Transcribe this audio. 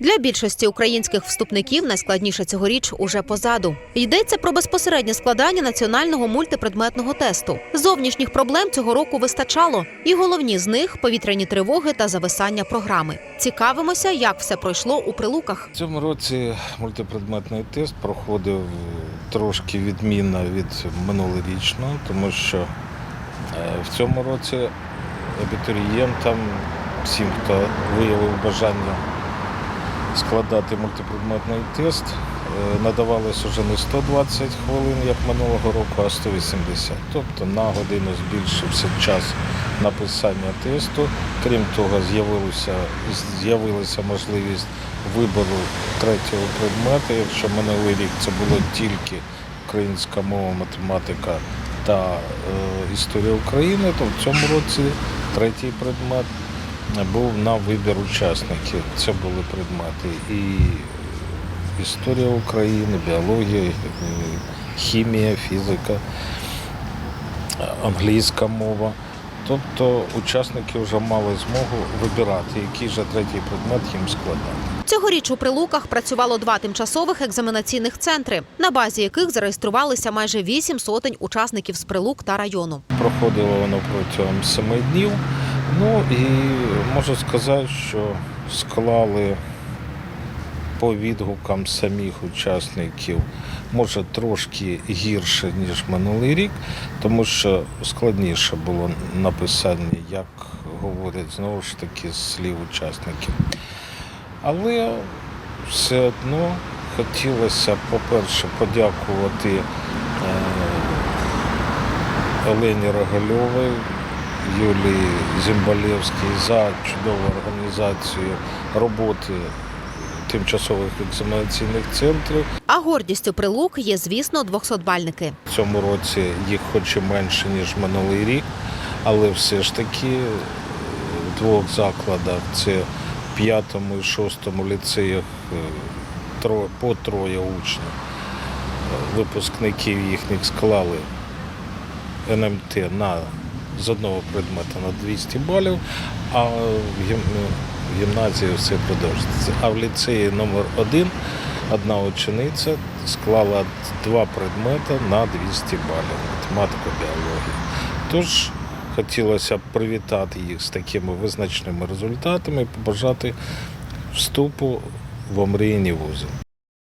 Для більшості українських вступників найскладніше цьогоріч уже позаду. Йдеться про безпосереднє складання національного мультипредметного тесту. Зовнішніх проблем цього року вистачало, і головні з них повітряні тривоги та зависання програми. Цікавимося, як все пройшло у прилуках. Цьому році мультипредметний тест проходив трошки відмінно від минулорічного, тому що е, в цьому році абітурієнтам, всім, хто виявив бажання складати мультипредметний тест, е, надавалось вже не 120 хвилин, як минулого року, а 180. Тобто на годину збільшився час написання тесту. Крім того, з'явилася можливість вибору третього предмету. Якщо минулий рік це було тільки українська мова, математика та е, історія України, то в цьому році третій предмет був на вибір учасників. Це були предмети і історія України, біологія, хімія, фізика, англійська мова. Тобто учасники вже мали змогу вибирати, який же третій предмет їм складати. Цьогоріч у прилуках працювало два тимчасових екзаменаційних центри, на базі яких зареєструвалися майже вісім сотень учасників з прилук та району. Проходило воно протягом семи днів. Ну і можу сказати, що склали по відгукам самих учасників, може трошки гірше, ніж минулий рік, тому що складніше було написання, як говорять знову ж таки з слів учасників. Але все одно хотілося, по-перше, подякувати е, Олені Рогальовій, Юлії Зімбалєвській за чудову організацію роботи тимчасових екзаменаційних центрів. А гордістю прилук є, звісно, 200-бальники. В цьому році їх хоч і менше, ніж минулий рік, але все ж таки в двох закладах це в п'ятому і шостому ліцеях е, по троє учнів. Випускників їхніх склали НМТ на, з одного предмета на 200 балів, а в гімназії все продовжується. А в ліцеї номер один одна учениця склала два предмети на 200 балів математика, біологія. Тож хотілося б привітати їх з такими визначними результатами і побажати вступу в омріяні вузи.